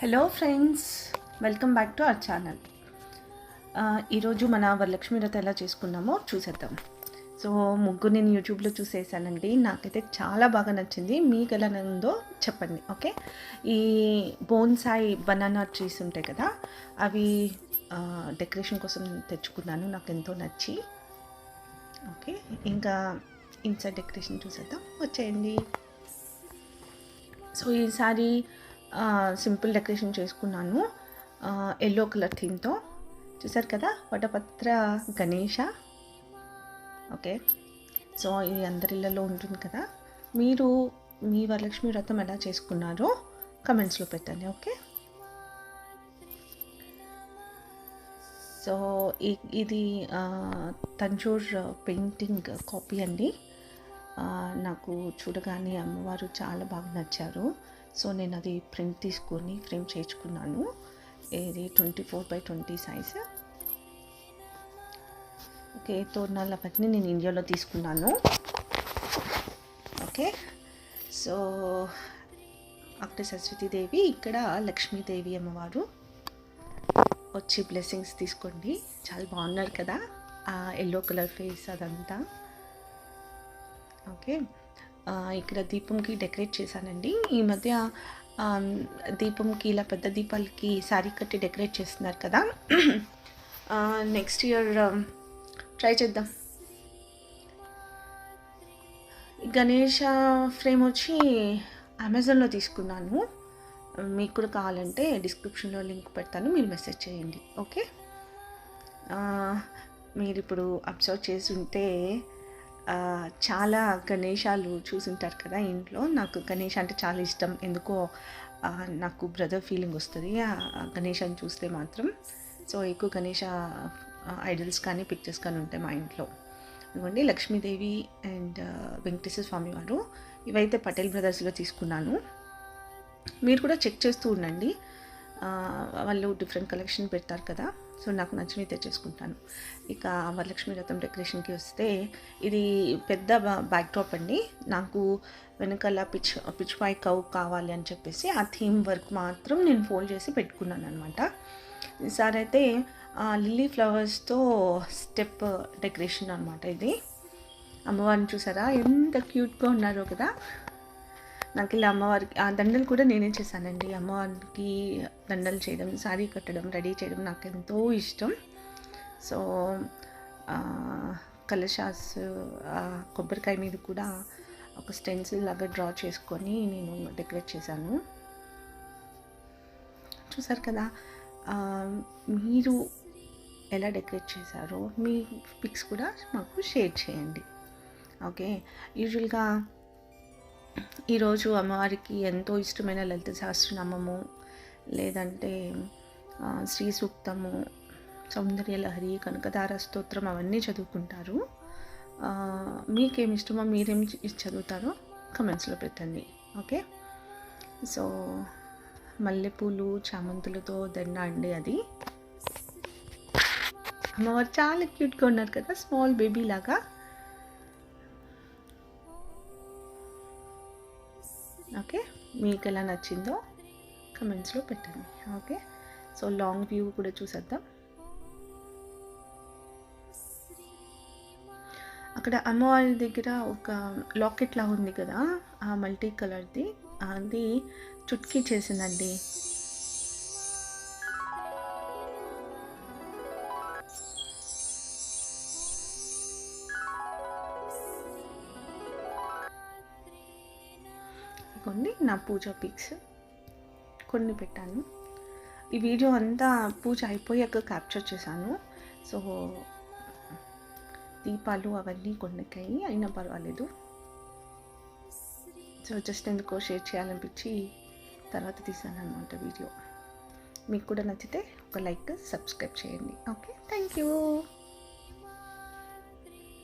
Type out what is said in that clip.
Hello friends welcome back to our channel ఈరోజు మన వరలక్ష్మి వ్రత ఎలా చేసుకున్నామో చూసేద్దాం. సో ముగ్గురు నేను యూట్యూబ్లో చూసేసానండి. నాకైతే చాలా బాగా నచ్చింది. మీకు ఎలా ఉందో చెప్పండి ఓకే? ఈ బోన్సాయి బనానా ట్రీస్ ఉంటాయి కదా అవి డెకరేషన్ కోసం తెచ్చుకున్నాను. నాకు ఎంతో నచ్చి. ఓకే ఇంకా ఇన్సైడ్ డెకరేషన్ చూసేద్దాం. వచ్చేయండి. సో ఈసారి సింపుల్ డెకరేషన్ చేసుకున్నాను. ఎల్లో కలర్ థీమ్తో. చూసారు కదా? వటపత్ర గణేష. ఓకే. సో ఇది అందరిళ్ళలో ఉంటుంది కదా? మీరు మీ వరలక్ష్మి వ్రతం ఎలా చేసుకున్నారో కమెంట్స్లో పెట్టండి ఓకే? సో ఇది తంజూర్ పెయింటింగ్ కాపీ అండి. నాకు చూడగానే అమ్మవారు చాలా బాగా నచ్చారు. సో నేను అది ప్రింట్ తీసుకొని ఫ్రేమ్ చేయించుకున్నాను. ఇది twenty four by twenty size. Okay తోరణాలు అవన్నీ నేను ఇండియాలో తీసుకున్నాను. ఓకే సో అక్కడ సరస్వతీదేవి ఇక్కడ లక్ష్మీదేవి అమ్మవారు వచ్చి బ్లెస్సింగ్స్ తీసుకోండి. చాలా బాగున్నారు కదా ఆ ఎల్లో కలర్ ఫేస్ అదంతా. ఓకే. ఇక్కడ దీపంకి డెకరేట్ చేశానండి. ఈ మధ్య దీపంకి ఇలా పెద్ద దీపాలకి శారీ కట్టి డెకరేట్ చేస్తున్నారు కదా. నెక్స్ట్ ఇయర్ ట్రై చేద్దాం. గణేష ఫ్రేమ్ వచ్చి అమెజాన్లో తీసుకున్నాను. మీకు కూడా కావాలంటే డిస్క్రిప్షన్లో లింక్ పెడతాను మీరు మెసేజ్ చేయండి. ఓకే? మీరు ఇప్పుడు అబ్జర్వ్ చేసి ఉంటే చాలా గణేశాలు చూసింటారు కదా ఇంట్లో. నాకు గణేష్ అంటే చాలా ఇష్టం. ఎందుకో నాకు బ్రదర్ ఫీలింగ్ వస్తుంది. గణేశాన్ని చూస్తే మాత్రం. సో ఎక్కువ గణేష ఐడల్స్ కానీ పిక్చర్స్ కానీ ఉంటాయి మా ఇంట్లో. ఇవ్వండి లక్ష్మీదేవి అండ్ వెంకటేశ్వర స్వామి వారు. ఇవైతే పటేల్ బ్రదర్స్లో తీసుకున్నాను. మీరు కూడా చెక్ చేస్తూ ఉండండి. వాళ్ళు డిఫరెంట్ కలెక్షన్ పెడతారు కదా. సో నాకు నచ్చినవి తెచ్చేసుకుంటాను. ఇక వరలక్ష్మి రథం డెకరేషన్కి వస్తే ఇది పెద్ద బ్యాక్ డ్రాప్ అండి. నాకు వెనకాల పిచ్ పిచ్ పై కవ్ కావాలి అని చెప్పేసి ఆ థీమ్ వర్క్ మాత్రం నేను ఫోల్డ్ చేసి పెట్టుకున్నాను అనమాట ఈసారి అయితే లిల్లీ ఫ్లవర్స్తో స్టెప్ డెకరేషన్ అనమాట ఇది. అమ్మవారిని చూసారా? ఎంత క్యూట్గా ఉన్నారో కదా. నాకు ఇలా అమ్మవారికి ఆ దండలు కూడా నేనే చేశానండి. అమ్మవారికి దండలు చేయడం శారీ కట్టడం రెడీ చేయడం నాకు ఎంతో ఇష్టం. సో కలశాస్ కొబ్బరికాయ మీద కూడా ఒక స్టెన్సిల్ లాగా డ్రా చేసుకొని నేను డెకరేట్ చేశాను. చూసారు కదా మీరు ఎలా డెకరేట్ చేశారో మీ పిక్స్ కూడా మాకు షేర్ చేయండి. ఓకే? యూజువల్గా ఈరోజు అమ్మవారికి ఎంతో ఇష్టమైన లలిత సహస్రనామము లేదంటే శ్రీ సూక్తము సౌందర్యలహరి కనకదార స్తోత్రం అవన్నీ చదువుకుంటారు. మీకేమి ఇష్టమో మీరేం చదువుతారో కమెంట్స్లో పెట్టండి. ఓకే? సో మల్లెపూలు చామంతులతో దండ అండి అది. అమ్మవారు చాలా క్యూట్గా ఉన్నారు కదా స్మాల్ బేబీ లాగా. ఓకే? మీకు ఎలా నచ్చిందో కమెంట్స్లో పెట్టండి. ఓకే? సో లాంగ్ వ్యూ కూడా చూసేద్దాం. అక్కడ అమ్మవారి దగ్గర ఒక లాకెట్ లాగా ఉంది కదా ఆ మల్టీ కలర్ది. అది చుట్కీ చేసిందండి. కొన్ని నా పూజ పిక్స్ కొన్ని పెట్టాను. ఈ వీడియో అంతా పూజ అయిపోయాక క్యాప్చర్ చేశాను. సో దీపాలు అవన్నీ కొన్నికాయి అయినా పర్వాలేదు. సో జస్ట్ ఎందుకో షేర్ చేయాలనిపించి తర్వాత తీసాను అనమాట వీడియో. మీకు కూడా నచ్చితే ఒక లైక్ సబ్స్క్రైబ్ చేయండి. Okay thank you